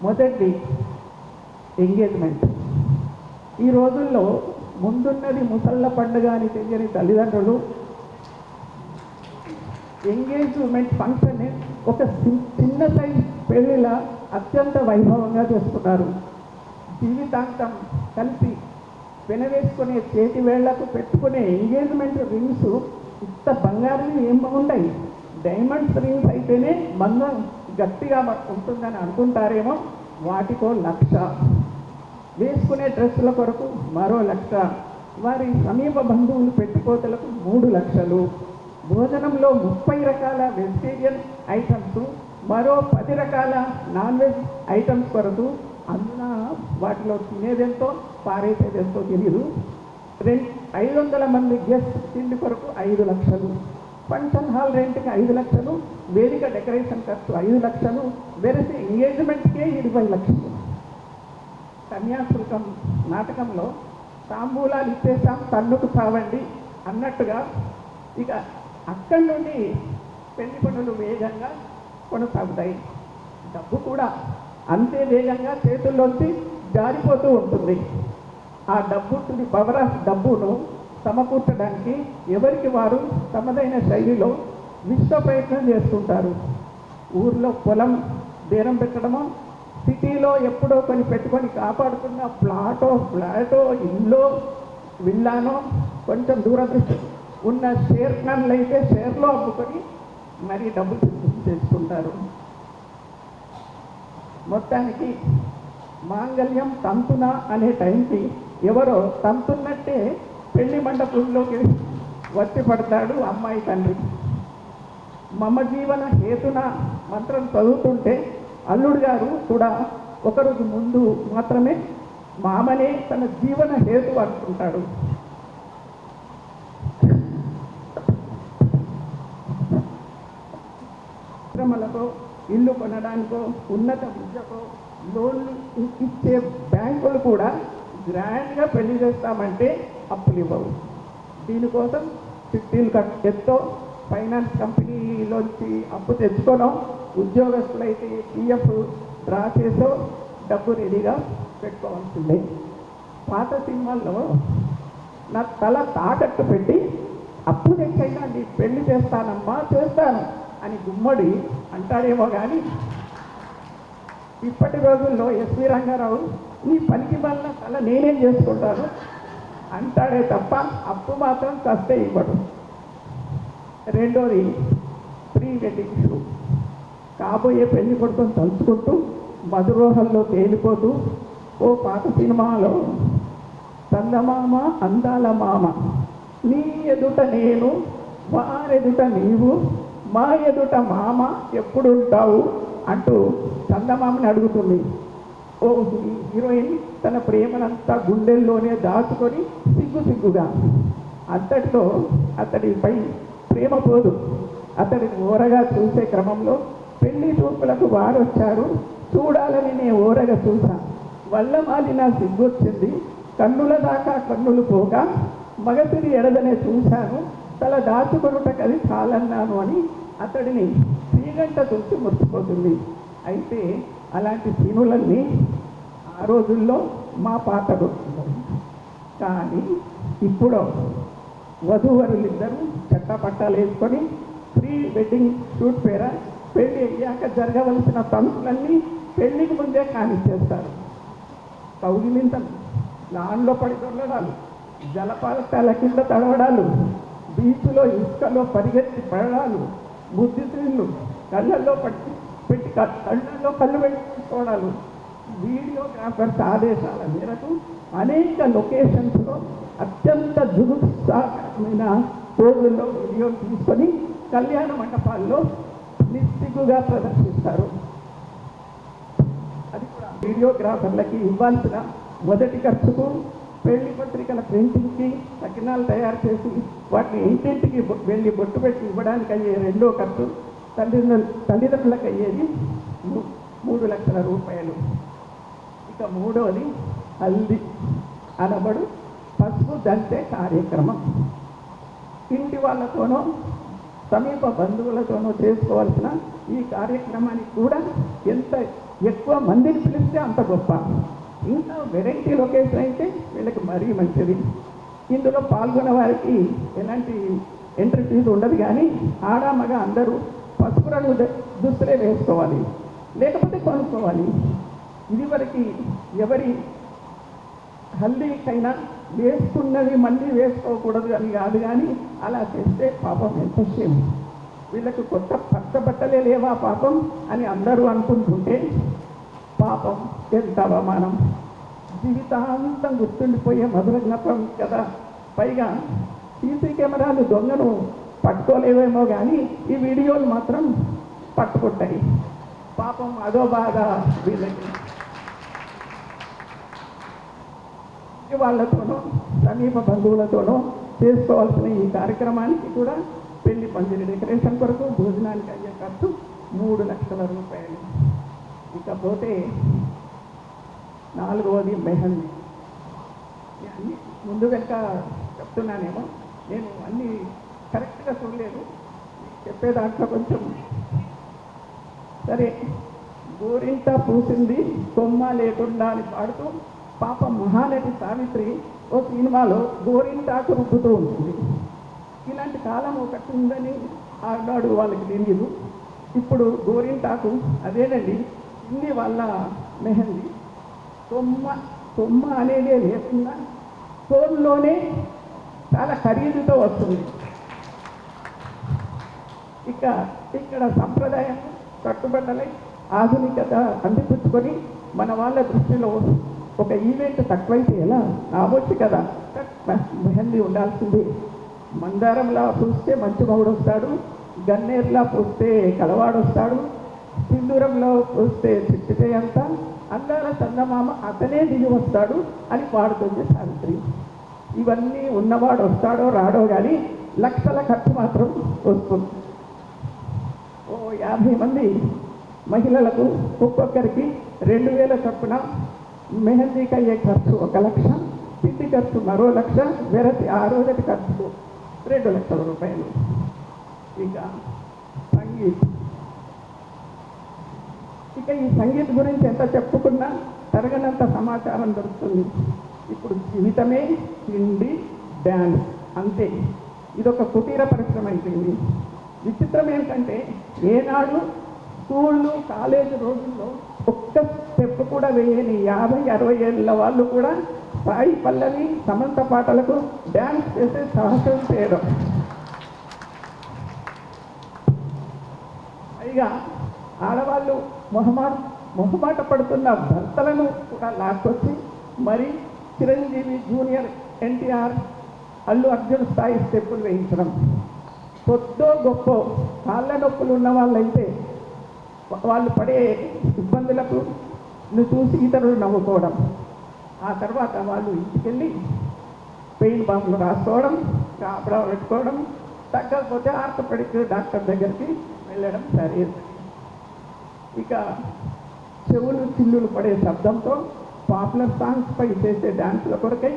మొదటి ఎంగేజ్మెంట్. ఈ రోజుల్లో ముందున్నది ముసళ్ళ పండుగ అని తెలియని తల్లిదండ్రులు ఎంగేజ్మెంట్ ఫంక్షన్ ఒక సి- చిన్న సైజ్ పెళ్ళిలా అత్యంత వైభవంగా చేస్తున్నారు జీవితాంతం కలిసి వెనవేసుకునే చేతి వేళ్ళకు పెట్టుకునే ఎంగేజ్మెంట్ రింగ్స్ ఇంత బంగారం ఏం బాగుంటాయి డైమండ్స్ రింగ్స్ అయితేనే మందం గట్టిగా ఉంటుందని అనుకుంటారేమో? వాటికో లక్ష. వేసుకునే డ్రెస్సుల కొరకు మరో లక్ష. వారి సమీప బంధువులు పెట్టుకోతలకు మూడు లక్షలు. భోజనంలో ముప్పై రకాల వెజిటేరియన్ ఐటమ్స్ మరో పది రకాల నాన్ వెజ్ ఐటమ్స్ కొరకు అన్న వాటిలో తినేదెంతో పారేసేదెంతో తెలియదు రెండు ఐదు వందల మంది గెస్ట్ తిండి కొరకు ఐదు లక్షలు. ఫంక్షన్ హాల్ రెంట్కి ఐదు లక్షలు వేదిక డెకరేషన్ ఖర్చు ఐదు లక్షలు వెరసి ఎంగేజ్మెంట్కే ఇరవై లక్షలు. కన్యాశుల్కం నాటకంలో తాంబూలాలు ఇచ్చేసాం తన్నుకు చావండి అన్నట్టుగా ఇక అక్కడి నుండి పెళ్ళి పనులు వేగంగా కొనసాగుతాయి. డబ్బు కూడా అంతే వేగంగా చేతుల్లోంచి జారిపోతూ ఉంటుంది. ఆ డబ్బు తుది పవర్ ఆఫ్ డబ్బును సమకూర్చడానికి ఎవరికి వారు తమదైన శైలిలో విశ్వ ప్రయత్నం చేస్తుంటారు. ఊర్లో పొలం బేరం పెట్టడమో సిటీలో ఎప్పుడో కొన్ని పెట్టుకొని కాపాడుకున్న ప్లాటో ఫ్లాటో ఇల్లో విల్లానో కొంచెం దూరదృష్టి. ఉన్న షేర్ ప్లాన్లు అయితే షేర్లో అమ్ముకొని మరీ డబ్బులు చేసుకుంటారు మొత్తానికి మాంగళ్యం తంతున అనే టైంకి ఎవరో తంతున్నట్టే పెళ్ళి మండపంలోకి వచ్చి పడతాడు అమ్మాయి తండ్రి. మమ జీవన హేతున మంత్రం చదువుతుంటే అల్లుడు గారు కూడా ఒకరోజు ముందు మాత్రమే మామనే తన జీవన హేతు అనుకుంటాడు. పరిశ్రమలకో ఇల్లు కొనడానికో ఉన్నత విద్యకో లోన్లు ఇచ్చే బ్యాంకులు కూడా గ్రాండ్గా పెళ్ళి చేస్తామంటే అప్పులు ఇవ్వవు. దీనికోసం చిట్టీలు కట్ ఎత్తో ఫైనాన్స్ కంపెనీలోంచి అప్పు తెచ్చుకోనో ఉద్యోగస్తులైతే పిఎఫ్ డ్రా చేసో డబ్బు రెడీగా పెట్టుకోవాల్సిందే. పాత సినిమాల్లో నా తల తాకట్టు పెట్టి అప్పు తెచ్చైనా నీ పెళ్ళి చేస్తానమ్మా చేస్తాను అని గుమ్మడి అంటాడేమో కానీ ఇప్పటి రోజుల్లో ఎస్వి రంగారావు నీ పనికి వల్ల తల నేనేం చేసుకుంటాను? అంటాడే తప్ప అప్పు మాత్రం కస్తే ఇవ్వడు. రెండోది ప్రీ వెడ్డింగ్ షూ కాబోయే పెళ్ళి కొడుకుని తలుచుకుంటూ మధురోహంలో తేలిపోతూ ఓ పాత సినిమాలో చందమామ అందాల మామ నీ ఎదుట నేను వారెదుట నీవు మా ఎదుట మామ ఎప్పుడు ఉంటావు అంటూ చందమామని అడుగుతుంది. ఓ హీరోయిన్ తన ప్రేమనంతా గుండెల్లోనే దాచుకొని సిగ్గు సిగ్గుగా. అంతటిలో అతడిపై ప్రేమ పోదు. అతడిని ఓరగా చూసే క్రమంలో పెళ్ళి చూపులకు వారొచ్చారు. చూడాలని నేను ఓరగా చూసా. వల్ల మాలిన సిగ్గొచ్చింది. కన్నుల దాకా కన్నులు పోక మగతిరి ఎడదనే చూశాను. తల దాచుకొనుటకది చాలన్నాను అని అతడిని శ్రీగంట తుంచి మురిసిపోతుంది. అయితే అలాంటి సీనులన్నీ ఆ రోజుల్లో మా పాత రోజుల్లో కానీ ఇప్పుడు వధూవరులిద్దరూ చట్టపట్టాలు వేసుకొని ప్రీ వెడ్డింగ్ షూట్ పేర పెళ్ళి అయ్యాక జరగవలసిన తంతులన్నీ పెళ్ళికి ముందే కానిచ్చేస్తారు కౌగిలింతలు లాన్లో పడి దొరలడాలు జలపాతాల కింద తడవడాలు బీచ్లో ఇసుకలో పరిగెత్తి పడడాలు బుద్ధిశీలు కళ్ళల్లో పట్టి పెట్టి కళ్ళల్లో కళ్ళు పెట్టుకోవడాలు వీడియోగ్రాఫర్స్ ఆదేశాల మేరకు అనేక లొకేషన్స్లో అత్యంత జుగుత్సాహమైన రోజుల్లో వీడియో తీసుకొని కళ్యాణ మండపాల్లో నిస్సిగ్గుగా ప్రదర్శిస్తారు. అది కూడా వీడియోగ్రాఫర్లకి ఇవ్వాల్సిన మొదటి ఖర్చుకు పెళ్ళి పత్రికల ప్రింటింగ్కి సకినాలు తయారు చేసి వాటిని ఇంటింటికి వెళ్ళి బొట్టు పెట్టి ఇవ్వడానికి అయ్యే రెండో ఖర్చు తల్లిదండ్రుల తల్లిదండ్రులకు అయ్యేది మూడు లక్షల రూపాయలు. ఇక మూడవది హల్దీ అనబడు పసుపు దంచే కార్యక్రమం. ఇంటి వాళ్ళతోనో సమీప బంధువులతోనో చేసుకోవాల్సిన ఈ కార్యక్రమానికి కూడా ఎంత ఎక్కువ మందిని పిలిస్తే అంత గొప్ప. ఇంకా వెరైటీ లొకేషన్ అయితే వీళ్ళకి మరీ మంచిది. ఇందులో పాల్గొన్న వారికి ఎలాంటి ఎంట్రీ ఫీజు ఉండదు కానీ ఆడ మగ అందరూ పసుపు రంగు దుస్తులే వేసుకోవాలి. లేకపోతే కొనుక్కోవాలి. ఇదివరకు ఎవరి హల్దీకైనా వేసుకున్నది మళ్ళీ వేసుకోకూడదు అని కాదు కానీ అలా చేస్తే పాపం ఎంత షేమ్ వీళ్ళకు కొత్త పట్ట బట్టలే లేవా పాపం అని అందరూ అనుకుంటుంటే పాపం. ఎంత అవమానం జీవితాంతం గుర్తుండిపోయే మధుర జ్ఞాపకం కదా. పైగా సీసీ కెమెరాలు దొంగను పట్టుకోలేవేమో కానీ ఈ వీడియోలు మాత్రం పట్టుకుంటాయి పాపం అదో బాధ వీళ్ళకి. వాళ్ళతోనో సమీప బంధువులతోనో చేసుకోవాల్సిన ఈ కార్యక్రమానికి కూడా పెళ్ళి పందిరి డెకరేషన్ కొరకు భోజనానికి అయ్యే ఖర్చు మూడు లక్షల రూపాయలు. ఇకపోతే నాలుగవది మెహందీ. అన్ని ముందు వెనక చెప్తున్నానేమో నేను అన్నీ కరెక్ట్గా చూడలేదు. చెప్పే దాంట్లో కొంచెం సరే గోరింత పూసింది కొమ్మ లేకుండా అని పాడుతూ పాప మహానటి సావిత్రి ఓ సినిమాలో గోరింటాకు రుబ్బుతూ ఉంటుంది. ఇలాంటి కాలం ఒకటి ఉందని ఆడాడు వాళ్ళకి తెలియదు. ఇప్పుడు గోరింటాకు అదేనండి హిందీ వాళ్ళ మెహందీ. తొమ్మ తొమ్మ అనేదే లేకుండా తోలులోనే చాలా ఖరీదుతో వస్తుంది. ఇక ఇక్కడ సంప్రదాయం కట్టుబట్టలై ఆధునికత అందిపుచ్చుకొని మన వాళ్ళ దృష్టిలో ఒక ఈవెంట్ తక్కువైతే ఎలా? రావచ్చు కదా. మెహందీ ఉండాల్సింది. మందారంలా పూస్తే మంచి మగుడు వస్తాడు గన్నేరులా పూస్తే కలవాడు వస్తాడు సింధూరంలో వస్తే చిట్టితే అంతా అందాల చందమామ అతనే దిగి వస్తాడు అని పాడుతుంది సావిత్రి. ఇవన్నీ ఉన్నవాడు వస్తాడో రాడో కానీ లక్షల ఖర్చు మాత్రం వస్తుంది. ఓ యాభై మంది మహిళలకు ఒక్కొక్కరికి రెండు వేల చొప్పున మెహందీకి అయ్యే ఖర్చు ఒక లక్ష తిండి ఖర్చు మరో లక్ష వెరతి ఆ రోజటి ఖర్చు రెండు లక్షల రూపాయలు. ఇక సంగీత్. ఇక ఈ సంగీత్ గురించి ఎంత చెప్పుకున్నా తరగనంత సమాచారం దొరుకుతుంది. ఇప్పుడు జీవితమే తిండి డ్యాన్స్. అంతే. ఇదొక కుటీర పరిశ్రమ అయిపోయింది. విచిత్రం ఏంటంటే ఏనాడు స్కూళ్ళు కాలేజీ రోజుల్లో ఒక్క స్టెప్ కూడా వేయని యాభై అరవై ఏళ్ళ వాళ్ళు కూడా సాయి పల్లవి సమంత పాటలకు డ్యాన్స్ చేసే సాహసం చేయడం. పైగా ఆడవాళ్ళు మొహమాట మొహమాట పడుతున్న భర్తలను కూడా లాక్కొచ్చి మరి చిరంజీవి జూనియర్ ఎన్టీఆర్ అల్లు అర్జున్ స్థాయి స్టెప్పులు వేయించడం. కొద్దో గొప్ప కాళ్ళ నొప్పులు ఉన్న వాళ్ళైతే వాళ్ళు పడే ఇబ్బందులకు చూసి ఇతరులు నవ్వుకోవడం. ఆ తర్వాత వాళ్ళు ఇంటికెళ్ళి పెయిన్ బాంబులు రాసుకోవడం కాపడా పెట్టుకోవడం తగ్గకపోతే ఆర్థోపెడిక్ డాక్టర్ దగ్గరికి వెళ్ళడం సరే ఇక చెవులు చిల్లులు పడే శబ్దంతో పాపులర్ సాంగ్స్ పై చేసే డ్యాన్సుల కొరకై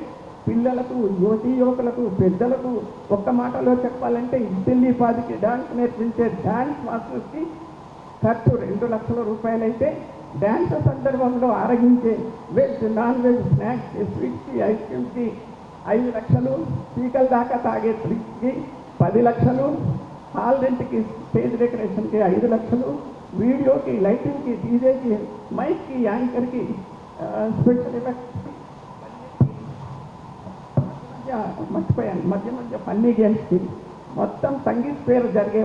పిల్లలకు యువతీ యువకులకు పెద్దలకు ఒక్క మాటలో చెప్పాలంటే ఇంటిల్లి పాదికి డాన్స్ నేర్పించే డ్యాన్స్ మాస్టర్స్కి ఖర్చు రెండు లక్షల రూపాయలైతే డ్యాన్స్ సందర్భంలో ఆరగించే వెజ్ నాన్ వెజ్ స్నాక్స్ స్వీట్స్కి ఐస్ క్రీమ్కి ఐదు లక్షలు స్పీకర్ దాకా తాగే డ్రింక్కి పది లక్షలు హాల్ రెంట్కి స్టేజ్ డెకరేషన్కి ఐదు లక్షలు వీడియోకి లైటింగ్కి డీజేకి మైక్కి యాంకర్కి స్పెషల్ ఎఫెక్ట్స్ మధ్య మర్చిపోయాను. మధ్య మధ్య ఫన్నీ గేమ్స్కి మొత్తం సంగీత్ పేరు జరిగే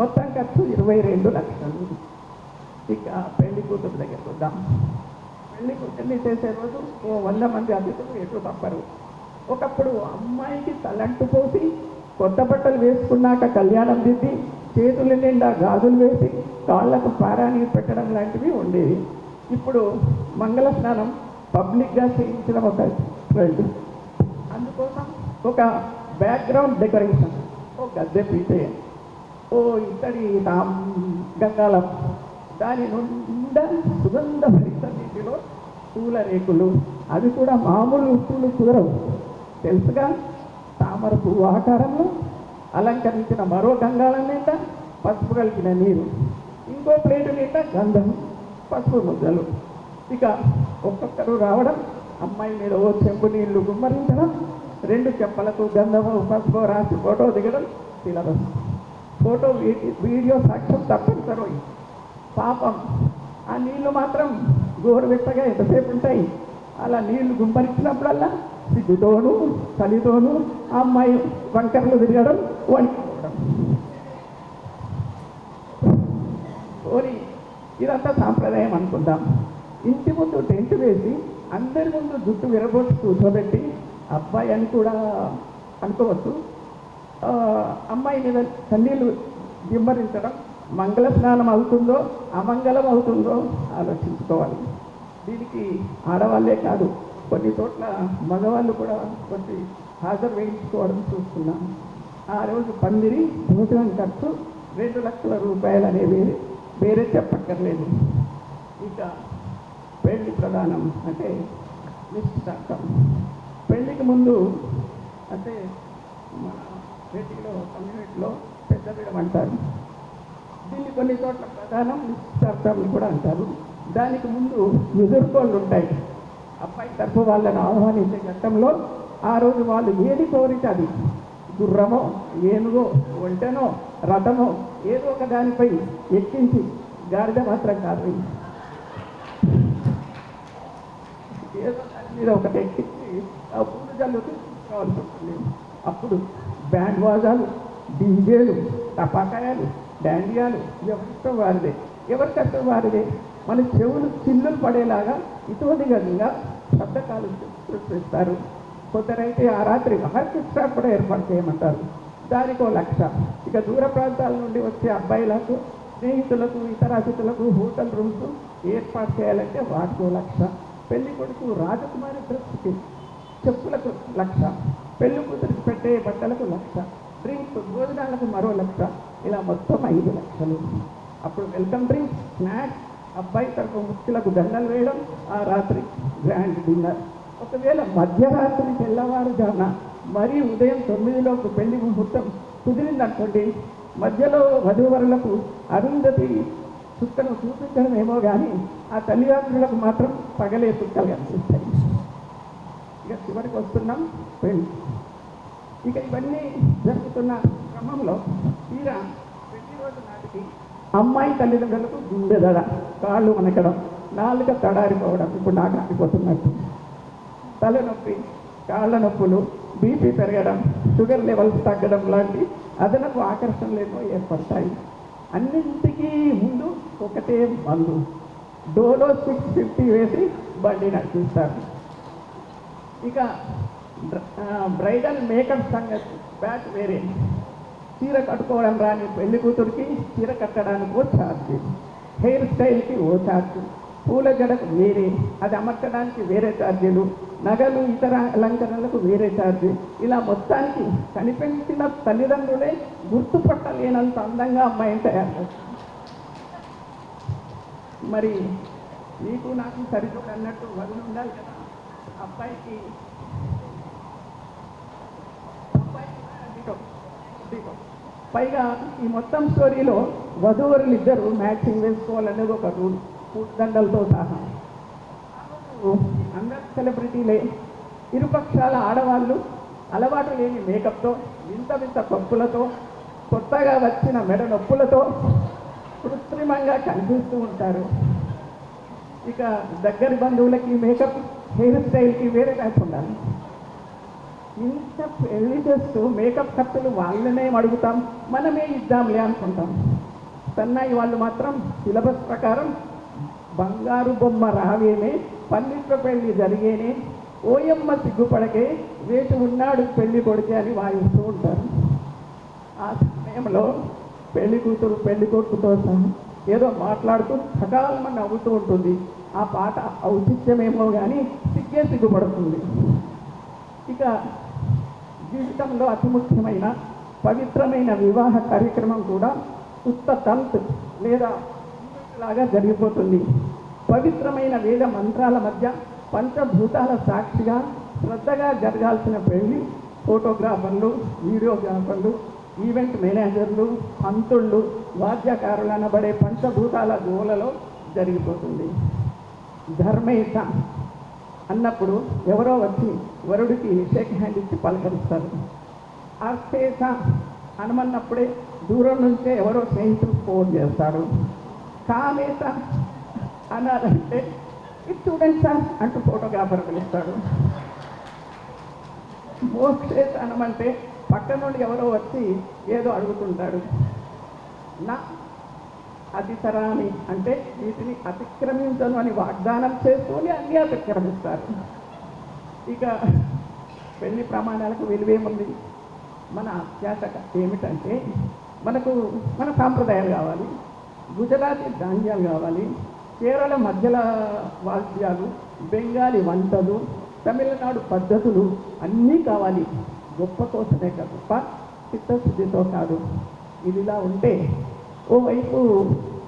మొత్తం ఖర్చు ఇరవై రెండు లక్షలు. ఇక పెళ్ళి కూతురు దగ్గరికి వద్దాం. పెళ్ళి కూతుర్ని చేసే రోజు ఓ వంద మంది అతిథులు ఎటు తప్పరు. ఒకప్పుడు అమ్మాయికి తలంటు పోసి కొత్త బట్టలు వేసుకున్నాక కళ్యాణం దిద్ది చేతుల నిండా గాజులు వేసి కాళ్ళకు పారాని పెట్టడం లాంటివి ఉండేవి. ఇప్పుడు మంగళ స్నానం పబ్లిక్గా చేయించడం ఒక ట్రెండ్. అందుకోసం ఒక బ్యాక్గ్రౌండ్ డెకరేషన్ ఓ గద్దె పీటే ఓ ఇతడి నాం గంగాలం దాని నుండా సుగంధ భరిత నీటిలో పూల రేకులు. అవి కూడా మామూలు పూలు కుదరవు. తెలుసుగా? తామర పువ్వు ఆకారంలో అలంకరించిన మరో గంగాల నిండా పసుపు కలిగిన నీరు ఇంకో ప్లేటు నిండా గంధం పసుపు ముద్దలు. ఇక ఒక్కొక్కరు రావడం అమ్మాయి మీద ఓ చెంపు నీళ్ళు గుమ్మరించడం రెండు చెంపలకు గంధము పసుపు రాసి ఫోటో దిగడం సిలబస్ ఫోటో వీడియో సాక్ష్యం తప్పనిసరి పాపం ఆ నీళ్ళు మాత్రం గోరువెచ్చగా ఎంతసేపు ఉంటాయి? అలా నీళ్ళు గుంపరించినప్పుడల్లా సిగ్గుతోనూ చలితోనూ ఆ అమ్మాయి వంకరలు తిరగడం వణికిపోవడం పోనీ ఇదంతా సాంప్రదాయం అనుకుందాం. ఇంటి ముందు టెంట్ వేసి అందరి ముందు జుట్టు విరగొట్టి కూర్చోబెట్టి అబ్బాయి అని కూడా అనుకోవచ్చు అమ్మాయి మీద కన్నీళ్ళు దిమ్మరించడం మంగళ స్నానం అవుతుందో అమంగళం అవుతుందో ఆలోచించుకోవాలి. దీనికి ఆడవాళ్ళే కాదు కొన్ని చోట్ల మగవాళ్ళు కూడా కొద్ది హాజరు వేయించుకోవడం చూస్తున్నాం. ఆ రోజు పందిరి భోజనం ఖర్చు రెండు లక్షల రూపాయలు అనేవి వేరే చెప్పక్కర్లేదు. ఇక పెళ్ళి ప్రధానం అంటే నిశ్చితార్థం. పెళ్ళికి ముందు అంటే మన వేటిలో కమ్యూనిటీలో పెద్దవిడం అంటారు. దీన్ని కొన్ని చోట్ల ప్రధానం నిశ్చితార్థం కూడా అంటారు. దానికి ముందు ఎదుర్కోళ్ళు ఉంటాయి. అబ్బాయి తరపు వాళ్ళని ఆహ్వానించే ఘట్టంలో ఆ రోజు వాళ్ళు ఏది కోరితే అది. గుర్రమో ఏనుగో ఒంటెనో రథమో ఏదో ఒక దానిపై ఎక్కించి గాడిద మాత్రం కాదు. ఏదో దాని మీద ఒకటి ఎక్కించి ఆ పూలు జల్లుతూ కావాల్సి ఉంటుంది అప్పుడు బ్యాండ్ వాజాలు డీజేలు టపాకాయాలు డాండియాలు ఎవరిష్టం వారిదే. ఎవరి కష్టం వారిదే? మన చెవులు చిల్లులు పడేలాగా ఇతోదిగంగా శబ్దకాలు సృష్టిస్తారు. కొందరైతే ఆ రాత్రి ఆర్కెస్ట్రా కూడా ఏర్పాటు చేయమంటారు. దానికో లక్ష. ఇక దూర ప్రాంతాల నుండి వచ్చే అబ్బాయిలకు స్నేహితులకు ఇతర అతిథులకు హోటల్ రూమ్స్ ఏర్పాటు చేయాలంటే వాటికి లక్ష. పెళ్ళి కొడుకు రాజకుమారి డ్రెస్కి చెప్పులకు లక్ష. పెళ్ళి కూతురికి పెట్టే బట్టలకు లక్ష. డ్రింక్స్ భోజనాలకు మరో లక్ష. ఇలా మొత్తం ఐదు లక్షలు. అప్పుడు వెల్కమ్ డ్రింక్స్ స్నాక్స్ అబ్బాయి తరపు ముక్తులకు దండలు వేయడం ఆ రాత్రి గ్రాండ్ డిన్నర్ ఒకవేళ మధ్యరాత్రి తెల్లవారుజామున మరీ ఉదయం తొమ్మిదిలోపు పెళ్ళి ముహూర్తం కుదిరిందనుకోండి మధ్యలో వధూవరులకు అరుంధతి చుక్కను చూపించడం ఏమో కానీ ఆ తల్లిదండ్రులకు మాత్రం పగలే చుక్కలు కనిపిస్తాయి. ఇక చివరికి వస్తున్నాం పెళ్ళి. ఇక ఇవన్నీ జరుగుతున్న క్రమంలో తీరా పెళ్ళి రోజు నాటికి అమ్మాయి తల్లిదండ్రులకు గుండె దడ కాళ్ళు వనకడం నాలుక తడారిపోవడం ఇప్పుడు నాకు ఆగిపోతున్నట్టు తలనొప్పి కాళ్ళ నొప్పులు బీపీ పెరగడం షుగర్ లెవెల్స్ తగ్గడం లాంటి అదనపు ఆకర్షణలు ఏర్పడతాయి. అన్నింటికీ ముందు ఒకటే మందు. డోలో సిక్స్ ఫిఫ్టీ వేసి బండి నడిపిస్తారు. ఇక బ్రైడల్ మేకప్ సంగతి బ్యాట్ వేరే. చీర కట్టుకోవడం రాని పెళ్ళి కూతురికి చీర కట్టడానికి ఓ ఛార్జ్. హెయిర్ స్టైల్కి ఓ ఛార్జ్. పూల జడకు వేరే అది అమర్చడానికి వేరే ఛార్జీలు. నగలు ఇతర అలంకరణలకు వేరే ఛార్జ్. ఇలా మొత్తానికి కనిపించిన తల్లిదండ్రులే గుర్తుపట్టలేనంత అందంగా అమ్మాయిని తయారు మరి నీకు నాకు సరిచూడు అన్నట్టు వదిలి ఉండాలి కదా? అబ్బాయికి అబ్బాయికి దీపం దీపం పైగా ఈ మొత్తం స్టోరీలో వధూవరులు ఇద్దరు మ్యాచింగ్ వేసుకోవాలనేది ఒక రూల్ దండలతో సహా. అందరు సెలబ్రిటీలే ఇరుపక్షాల ఆడవాళ్ళు అలవాటు లేని మేకప్తో వింత వింత పప్పులతో కొత్తగా వచ్చిన మెడ నొప్పులతో కృత్రిమంగా కనిపిస్తూ ఉంటారు. ఇక దగ్గర బంధువులకి మేకప్ హెయిర్ స్టైల్కి వేరే టైప్ ఉండాలి. ఇంత పెళ్ళి చేస్తూ మేకప్ ఖర్చులు వాళ్ళనే అడుగుతాం. మనమే ఇద్దాంలే అనుకుంటాం. సన్నాయి వాళ్ళు మాత్రం సిలబస్ ప్రకారం బంగారు బొమ్మ రావేనే పన్నిట్ల పెళ్ళి జరిగేనే ఓయమ్మ సిగ్గుపడకే వేటు ఉన్నాడు పెళ్ళి కొడితే అని వాయిస్తూ ఉంటారు. ఆ సమయంలో పెళ్ళి కూతురు పెళ్ళి కొడుకుతో ఏదో మాట్లాడుతూ సకాలంగా నవ్వుతూ ఉంటుంది. ఆ పాట ఔచిత్యమేమో కానీ సిగ్గే సిగ్గుపడుతుంది. ఇక జీవితంలో అతి ముఖ్యమైన పవిత్రమైన వివాహ కార్యక్రమం కూడా ఉత్త తంత్ లేదా లాగా జరిగిపోతుంది. పవిత్రమైన వేద మంత్రాల మధ్య పంచభూతాల సాక్షిగా శ్రద్ధగా జరగాల్సిన పెళ్ళి ఫోటోగ్రాఫర్లు వీడియోగ్రాఫర్లు ఈవెంట్ మేనేజర్లు పంతుళ్ళు వాద్యకారులు అనబడే పంచభూతాల గోలలో జరిగిపోతుంది. ధర్మేత అన్నప్పుడు ఎవరో వచ్చి వరుడికి షేక్ హ్యాండ్ ఇచ్చి పలకరిస్తారు. అర్థేత అనమన్నప్పుడే దూరం నుంచే ఎవరో స్నేహితులు ఫోన్ చేస్తారు. కామేత అన్నారంటే ఇది చూడండి సార్ అంటూ ఫోటోగ్రాఫర్ పిలుస్తాడు. మోక్షేత అనమంటే పక్క నుండి ఎవరో వచ్చి ఏదో అడుగుతుంటాడు. నా అతితరామి అంటే వీటిని అతిక్రమించను అని వాగ్దానం చేసుకొని అన్నీ అతిక్రమిస్తారు. ఇక పెళ్ళి ప్రమాణాలకు విలువేముంది? మన అత్యాశ ఏమిటంటే మనకు మన సాంప్రదాయాలు కావాలి గుజరాతీ ధాన్యాలు కావాలి కేరళ మధ్యల వాద్యాలు బెంగాలీ వంటలు తమిళనాడు పద్ధతులు అన్నీ కావాలి. గొప్ప కోసమే కదా గొప్ప చిత్తశుద్ధితో కాదు. ఇదిలా ఉంటే ఓవైపు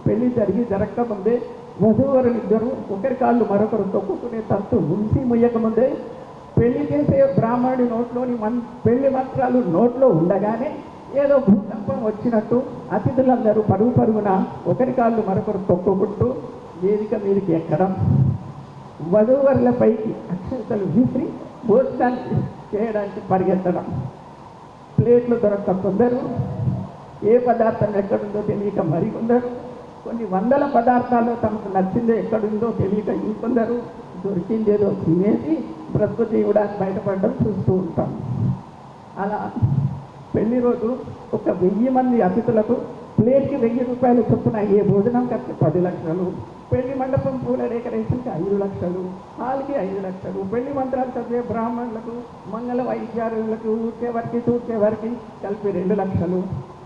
పెళ్ళి జరిగి జరగకముందే వధూవరులు ఇద్దరు ఒకరి కాళ్ళు మరొకరు తొక్కుకునే తంతు ఉంచి ముయ్యకముందే పెళ్ళి చేసే బ్రాహ్మణుడి నోట్లోని మన్ పెళ్ళి మంత్రాలు నోట్లో ఉండగానే ఏదో భూకంపం వచ్చినట్టు అతిథులందరూ పరుగు పరుగున ఒకరి కాళ్ళు మరొకరు తొక్కుకుంటూ వేదిక మీదకి ఎక్కడం. వధూవరులపైకి అక్షతలు విసిరి భోజనాన్ని చేయడానికి పరిగెత్తడం. ప్లేట్లు దొరక్క కొందరు ఏ పదార్థం ఎక్కడుందో తెలియక మరికొందరు కొన్ని వందల పదార్థాలు తమకు నచ్చిందో ఎక్కడుందో తెలియక ఇంకొందరు దొరికిందేదో తినేసి బ్రతుకు తీయడానికి బయటపడడం చూస్తూ ఉంటాం. అలా పెళ్ళి రోజు ఒక వెయ్యి మంది అతిథులకు ప్లేట్కి వెయ్యి రూపాయలు చొప్పున ఏ భోజనం ఖర్చు పది లక్షలు పెళ్ళి మండపం పూల డెకరేషన్కి ఐదు లక్షలు హాల్కి ఐదు లక్షలు పెళ్ళి మంత్రాలు చదివే బ్రాహ్మణులకు మంగళ వైద్యారులకు ఊరికేవరికి తూర్చేవారికి కలిపి రెండు లక్షలు.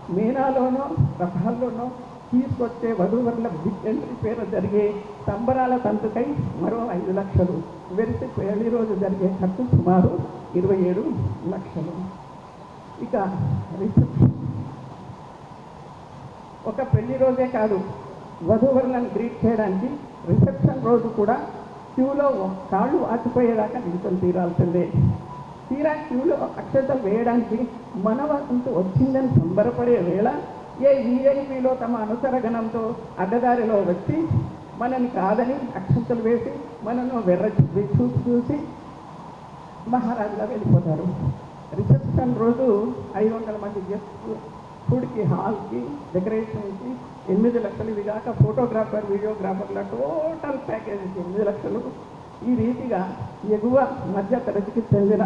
మీనాలోనో రథాల్లోనో తీసుకొచ్చే వధువరుల బిగ్ ఎంట్రీ పేరు జరిగే సంబరాల తంతుకై మరో ఐదు లక్షలు. వెరిసి పెళ్ళి రోజు జరిగే ఖర్చు సుమారు ఇరవై ఏడు లక్షలు. ఇక రిసెప్షన్. ఒక పెళ్ళి రోజే కాదు వధూవరులను గ్రీట్ చేయడానికి రిసెప్షన్ రోజు కూడా క్యూలో కాళ్ళు ఆచిపోయేదాకా నిల్చొని తీరాల్సిందే. తీరా క్యూలో అక్షత వేయడానికి మన వంతు వచ్చిందని సంబరపడే వేళ ఏ వీఐపీలో తమ అనుసరగణంతో అడ్డదారిలో వచ్చి మనని కాదని అక్షతలు వేసి మనను వెర్ర చూసి చూసి మహారాజుగా వెళ్ళిపోతారు. రిసెప్షన్ రోజు ఐదు వందల మంది గెస్ట్ ఫుడ్కి హాల్కి డెకరేషన్కి ఎనిమిది లక్షలు ఇవి కాక ఫోటోగ్రాఫర్ వీడియోగ్రాఫర్ల టోటల్ ప్యాకేజీకి ఎనిమిది లక్షలు. ఈ రీతిగా ఎగువ మధ్య తరగతికి చెందిన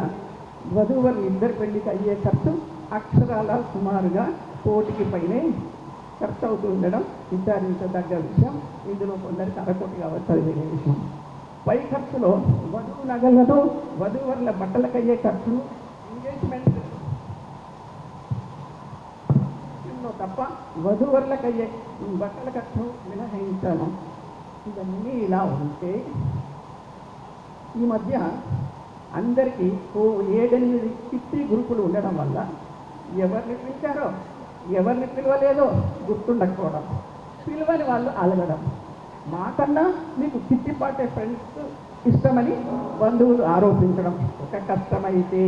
వధువులు ఇద్దరి పెళ్ళికి అయ్యే ఖర్చు అక్షరాల సుమారుగా కోటికి పైనే ఖర్చు అవుతూ ఉండడం విచారించదగ్గ విషయం. ఇందులో కొందరికి అరకోటి కావచ్చు విషయం. పై ఖర్చులో వధువు నగలను బట్టలకు అయ్యే ఖర్చులు ఎంగేజ్మెంట్ తప్ప తప్ప అయ్యే బట్టల ఖర్చు మినహాయించాను ఇవన్నీ ఇలా ఉంటే ఈ మధ్య అందరికీ ఓ ఏడెనిమిది పిత్రి గ్రూపులు ఉండడం వల్ల ఎవరిని పిలిచారో ఎవరిని పిలవలేదో గుర్తుండకపోవడం పిలవని వాళ్ళు అలగడం. మాకన్నా మీకు కిట్టి పాటే ఫ్రెండ్స్ ఇష్టమని బంధువులు ఆరోపించడం ఒక కష్టమైతే.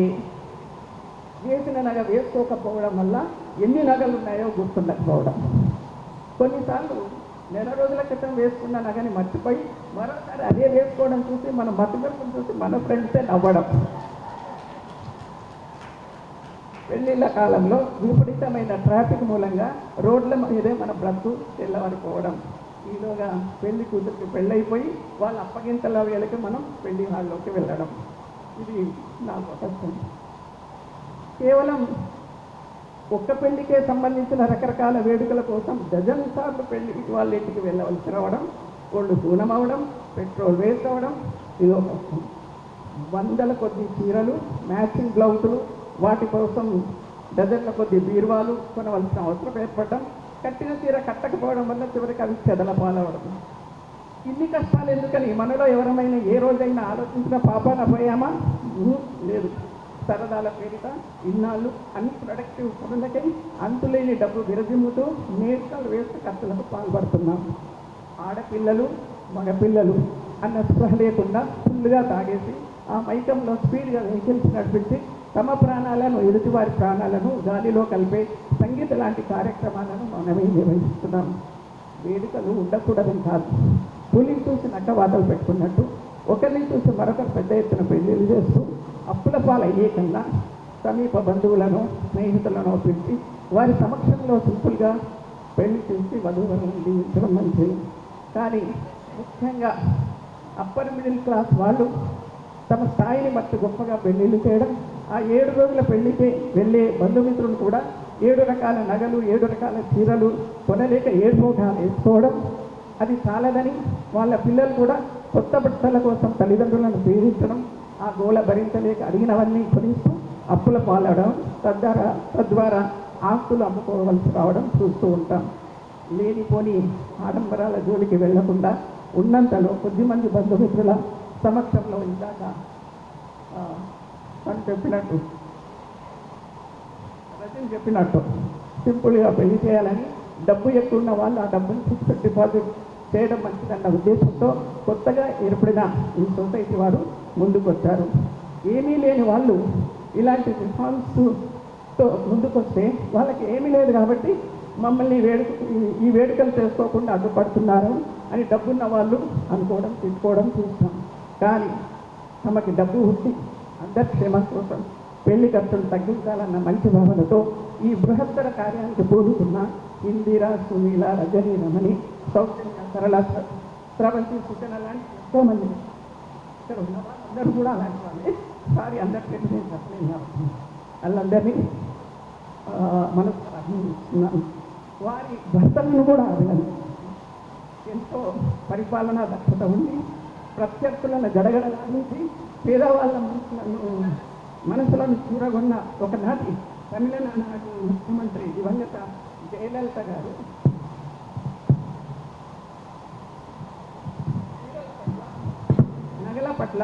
వేసిన నగ వేసుకోకపోవడం వల్ల ఎన్ని నగలు ఉన్నాయో గుర్తుండకపోవడం. కొన్నిసార్లు నెల రోజుల క్రితం వేసుకున్న నగని మర్చిపోయి మరోసారి అదే వేసుకోవడం చూసి మన మతిమరుపును చూసి మన ఫ్రెండ్సే నవ్వడం. పెళ్ళిళ్ళ కాలంలో విపరీతమైన ట్రాఫిక్ మూలంగా రోడ్ల మీదే మన బ్రతుకు తెల్లవారిపోవడం. ఈలోగా పెళ్ళి కూతురికి పెళ్ళైపోయి వాళ్ళ అప్పగింతల వేళకి మనం పెళ్ళి హాల్లోకి వెళ్ళడం. ఇది నాకు కష్టం. కేవలం ఒక్క పెళ్ళికే సంబంధించిన రకరకాల వేడుకల కోసం డజన్ సార్లు పెళ్ళికి వాళ్ళ ఇంటికి వెళ్ళవలసి రావడం ఒళ్ళు దూరం అవడం పెట్రోల్ వేస్ట్ అవ్వడం ఇదో కష్టం. వందల కొద్ది చీరలు మ్యాచింగ్ బ్లౌజులు వాటి కోసం డజన్ల కొద్ది బీరువాలు కొనవలసిన అవసరం ఏర్పడడం కట్టిన చీర కట్టకపోవడం వల్ల చివరికి అవి చెదల పాలవడం. ఇన్ని కష్టాలు ఎందుకని మనలో ఎవరమైనా ఏ రోజైనా ఆలోచించిన పాపాన పోయామా? లేదు. సరదాల పేరిట ఇన్నాళ్ళు అన్ని ప్రొడక్టివ్ పనులకై అంతులేని డబ్బు విరజిమ్ముతూ నేర్కలు వేస్ట్ ఖర్చులకు పాల్పడుతున్నాం. ఆడపిల్లలు మగపిల్లలు అన్న స్పృహ లేకుండా ఫుల్గా తాగేసి ఆ మైకంలో స్పీడ్గా వెహికల్స్ నడిపించి తమ ప్రాణాలను ఎదుటివారి ప్రాణాలను గాలిలో కలిపే సంగీత లాంటి కార్యక్రమాలను మనమే నిర్వహిస్తున్నాం. వేడుకలు ఉండకూడదని కాదు. పులిని చూసి నక్క వాతలు పెట్టుకున్నట్టు ఒకరిని చూసి మరొకరు పెద్ద ఎత్తున పెళ్ళిళ్ళు చేస్తూ అప్పుల పాలు సమీప బంధువులను స్నేహితులను పిలిచి వారి సమక్షంలో సింపుల్గా పెళ్ళి చేసి వధువులను జీవించడం మంచిది. కానీ ముఖ్యంగా అప్పర్ మిడిల్ క్లాస్ వాళ్ళు తమ స్థాయిని బట్టి గొప్పగా పెళ్ళిళ్ళు చేయడం ఆ ఏడు రోజుల పెళ్ళికి వెళ్ళే బంధుమిత్రులు కూడా ఏడు రకాల నగలు ఏడు రకాల చీరలు కొనలేక ఏడు మోకాలు వేసుకోవడం అది చాలదని వాళ్ళ పిల్లలు కూడా కొత్త బట్టల కోసం తల్లిదండ్రులను పీడించడం ఆ గోల భరించలేక అడిగినవన్నీ కొనిస్తూ అప్పుల పాలవడం తద్వారా తద్వారా ఆస్తులు అమ్ముకోవలసి రావడం చూస్తూ ఉంటాం. లేనిపోని ఆడంబరాల జోలికి వెళ్ళకుండా ఉన్నంతలో కొద్దిమంది బంధుమిత్రుల సమక్షంలో ఇందాక ఆ, తను చెప్పినట్టు రజని చెప్పినట్టు సింపుల్గా పెళ్ళి చేయాలని డబ్బు ఎక్కువ ఉన్న వాళ్ళు ఆ డబ్బుని ఫిక్స్డ్ డిపాజిట్ చేయడం మంచిదన్న ఉద్దేశంతో కొత్తగా ఏర్పడిన ఈ సొసైటీ వారు ముందుకొచ్చారు. ఏమీ లేని వాళ్ళు ఇలాంటి రిఫార్మ్స్తో ముందుకొస్తే వాళ్ళకి ఏమీ లేదు కాబట్టి మమ్మల్ని వేడుక ఈ- వేడుకలు చేసుకోకుండా అడ్డుపడుతున్నారు అని డబ్బున్న వాళ్ళు అనుకోవడం తిట్టుకోవడం చూస్తాం. కానీ తమకి డబ్బు ఉండి అందరి క్షేమం కోసం పెళ్ళి ఖర్చులు తగ్గించాలన్న మంచి భావనతో ఈ బృహత్తర కార్యానికి పూనుకున్న ఇందిరా సునీల రజని రమణి సౌజన్య సరళ స్రవంతి సుచన లాంటి ఎంతోమంది ఇక్కడ ఉన్నవారు అందరూ కూడా అలాంటి వాళ్ళే. సారీ అందరికీ నేను చెప్పలేను కాబట్టి. వాళ్ళందరినీ మనసు అభినందిస్తున్నాను. వారి భర్తలను కూడా అభినందిస్తున్నాను. ఎంతో పరిపాలనా దక్షత ఉంది. ప్రత్యర్థులను జడగడలాడించి పేదవాళ్ళ మనసులను మనసులను చూరగొన్న ఒకనాటి తమిళనాడు ముఖ్యమంత్రి దివంగత జయలలిత గారు నగల పట్ల